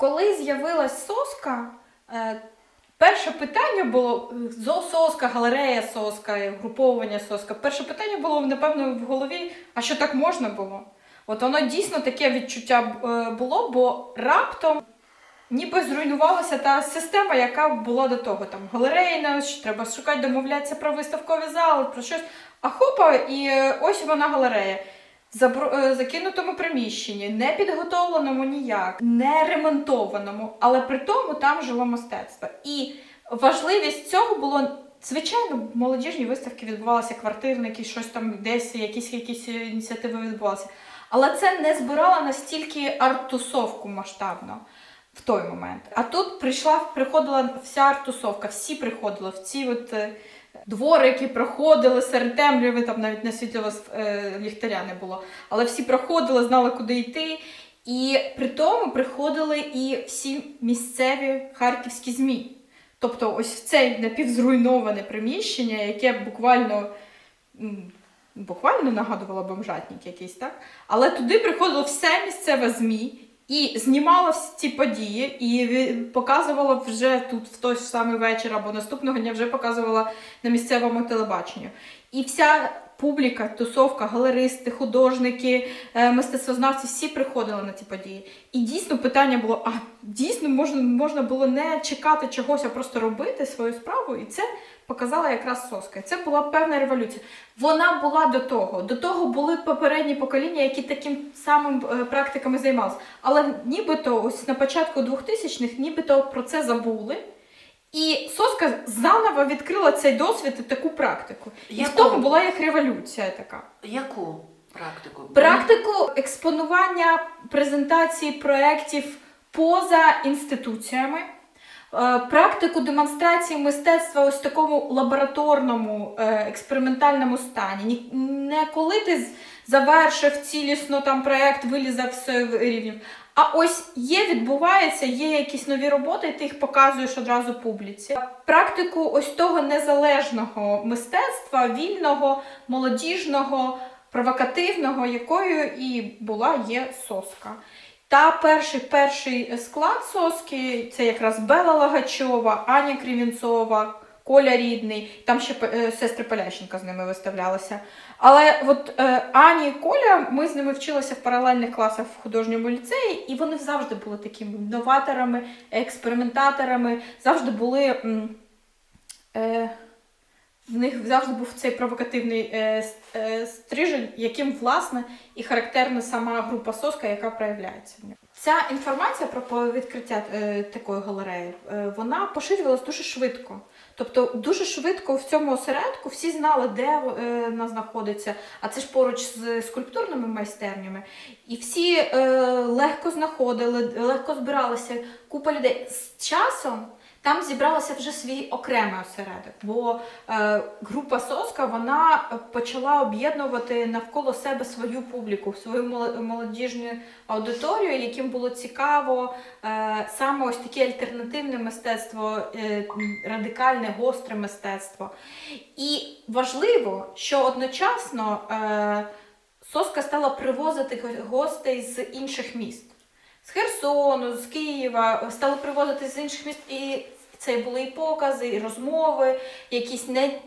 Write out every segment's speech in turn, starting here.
Коли з'явилась соска, е, перше питання було е, соска, галерея соска, е, груповування соска. Перше питання було, напевно, в голові, а що так можна було? От воно дійсно таке відчуття було, бо раптом ніби зруйнувалася та система, яка була до того. Там галерейна, що треба шукати, домовлятися про виставкові зали, про щось. А хопа, і ось вона галерея. Е, закинутому приміщенні, не підготовленому ніяк, не ремонтованому, але при тому там жило мистецтво. І важливість цього було. Звичайно, молодіжні виставки відбувалися, квартирники, щось там десь, якісь якісь ініціативи відбувалися. Але це не збирало настільки арт-тусовку масштабно в той момент. А тут прийшла, приходила вся арт-тусовка, всі приходили в ці от е, дворики проходили серед темряви, там навіть не світлого е, ліхтаря не було. Але всі проходили, знали, куди йти. І при тому приходили і всі місцеві харківські ЗМІ. Тобто, ось в це напівзруйноване приміщення, яке буквально. Буквально нагадувало бомжатник якийсь, так? Але туди приходило все місцеве ЗМІ і знімала ці події, і показувала вже тут в той самий вечір або наступного дня вже показувала на місцевому телебаченню. І вся публіка, тусовка, галеристи, художники, е, мистецтвознавці всі приходили на ці події. І дійсно питання було: а дійсно можна, можна було не чекати чогось, а просто робити свою справу, і це показала якраз соска. Це була певна революція. Вона була до того. До того були попередні покоління, які таким самим е, практиками займалися. Але нібито ось на початку 2000-х нібито про це забули. І соска заново відкрила цей досвід і таку практику. І в тому була як революція така. Яку практику? Практику експонування презентації проєктів поза інституціями, е, практику демонстрації мистецтва ось такому лабораторному е, експериментальному стані. Ні- Не коли ти завершив цілісно там проєкт, вилізав з рівнів. А ось є, відбувається, є якісь нові роботи, і ти їх показуєш одразу публіці. Практику ось того незалежного мистецтва, вільного, молодіжного, провокативного, якою і була є соска. Та перший перший склад соски це якраз Бела Лагачова, Аня Крівінцова, Коля Рідний, там ще е, сестри Полященка з ними виставлялися. Але от е, Ані і Коля, ми з ними вчилися в паралельних класах в художньому ліцеї, і вони завжди були такими новаторами, експериментаторами, завжди були. Е, в них завжди був цей провокативний е, е, стрижень, яким власне і характерна сама група соска, яка проявляється в ньому. Ця інформація про відкриття е, такої галереї е, вона поширювалась дуже швидко. Тобто дуже швидко в цьому осередку всі знали, де е, вона знаходиться, а це ж поруч з скульптурними майстернями. І всі е, легко знаходили, легко збиралися. Купа людей з часом. Там зібралася вже свій окремий осередок, бо е, група Соска вона почала об'єднувати навколо себе свою публіку, свою моло- молодіжну аудиторію, яким було цікаво е, саме ось таке альтернативне мистецтво, е, радикальне, гостре мистецтво. І важливо, що одночасно е, Соска стала привозити гостей з інших міст з Херсону, з Києва, стали привозити з інших міст. І це були і покази, і розмови, якісь не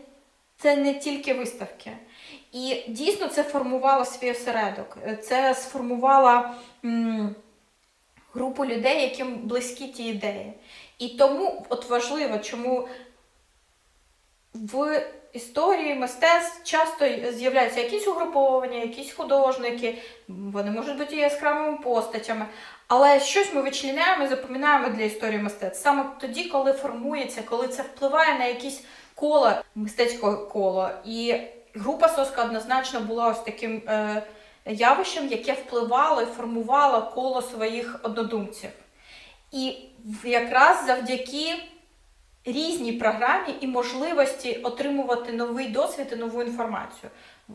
це не тільки виставки. І дійсно це формувало свій осередок. Це сформувало м, групу людей, яким близькі ті ідеї. І тому от важливо, чому в історії мистецтв часто з'являються якісь угруповання, якісь художники, вони можуть бути яскравими постатями. Але щось ми вичленяємо і запам'ятаємо для історії мистецтв саме тоді, коли формується, коли це впливає на якісь коло мистецького коло. І група Соска однозначно була ось таким е, явищем, яке впливало і формувало коло своїх однодумців. І якраз завдяки різній програмі і можливості отримувати новий досвід і нову інформацію.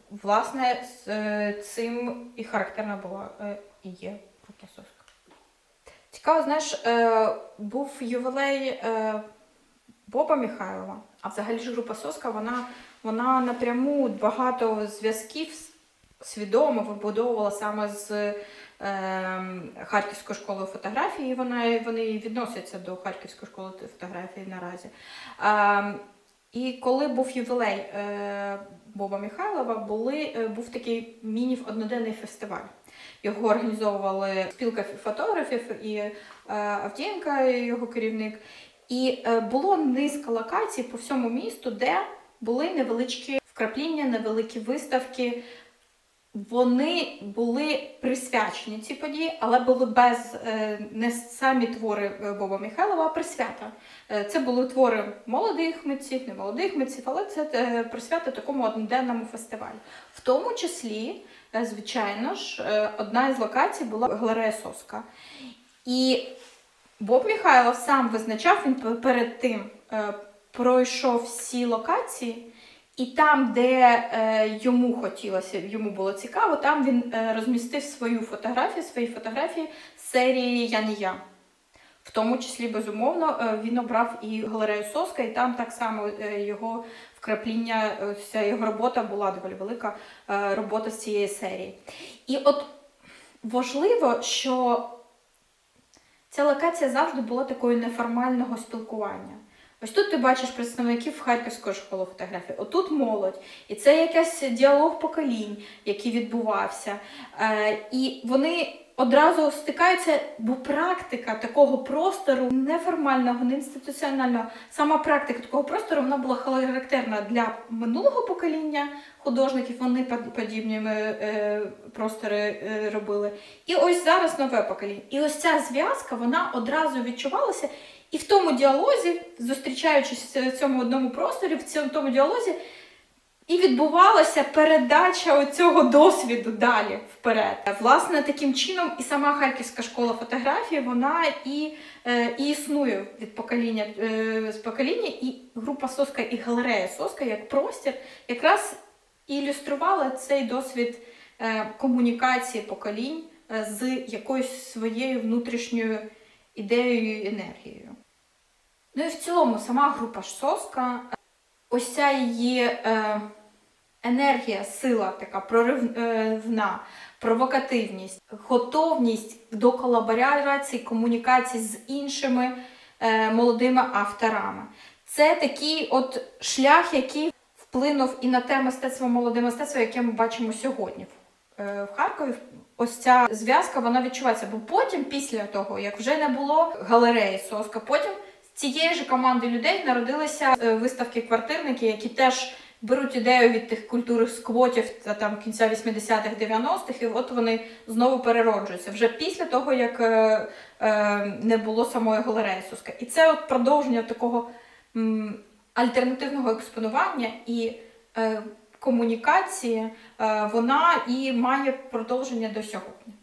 Власне, з е, цим і характерна була е, і є група Соска. Цікаво, знаєш, е, був ювілей Боба Михайлова, а взагалі ж група Соска, вона, вона напряму багато зв'язків з свідомо вибудовувала саме з е, Харківської школи фотографії. Вона, вони відносяться до Харківської школи фотографії наразі. А, і коли був ювілей е, Боба Михайлова, були, е, був такий міні-одноденний фестиваль. Його організовували спілка фотографів і е, Авдієнка, його керівник. І е, було низка локацій по всьому місту, де були невеличкі вкрапління, невеликі виставки. Вони були присвячені ці події, але були без е, не самі твори е, Боба Михайлова, а присвята. Е, Це були твори молодих митців, не молодих митців, але це присвята такому одноденному фестивалю. В тому числі, звичайно ж, одна із локацій була галерея Соска. І Боб Михайлов сам визначав, він перед тим пройшов всі локації, і там, де е, йому хотілося, йому було цікаво, там він е, розмістив свою фотографію, свої фотографії з серії Я не я. В тому числі, безумовно, е, він обрав і галерею Соска, і там так само його вкрапління, вся його робота була доволі велика робота з цієї серії. І от важливо, що ця локація завжди була такою неформального спілкування. Ось тут ти бачиш представників Харківської школи фотографії, отут молодь. І це якийсь діалог поколінь, який відбувався. Е, і вони одразу стикаються, бо практика такого простору неформального, не інституціонального, сама практика такого простору вона була характерна для минулого покоління художників, вони под- подібні е, простори е, робили. І ось зараз нове покоління. І ось ця зв'язка вона одразу відчувалася. І в тому діалозі, зустрічаючись в цьому одному просторі, в цьому діалозі, і відбувалася передача цього досвіду далі вперед. Власне, таким чином, і сама Харківська школа фотографії вона і, е, і існує від покоління е, з покоління, і група Соска і галерея Соска як простір якраз ілюструвала цей досвід е, комунікації поколінь з якоюсь своєю внутрішньою ідеєю і енергією. Ну і в цілому сама група ж Соска, е, ось ця її е, енергія, сила така проривна, провокативність, готовність до колаборації, комунікації з іншими е, молодими авторами. Це такий от шлях, який вплинув і на те мистецтво молоде мистецтво, яке ми бачимо сьогодні Е, в Харкові. Ось ця зв'язка вона відчувається. Бо потім, після того, як вже не було галереї Соска, потім цієї ж команди людей народилися е, виставки квартирники, які теж беруть ідею від тих культурних сквотів та там кінця 80-х, 90-х, і от вони знову перероджуються вже після того, як е, е, не було самої галереї Соска. І це от продовження такого м, альтернативного експонування і е, комунікації, е, вона і має продовження до сьогодні.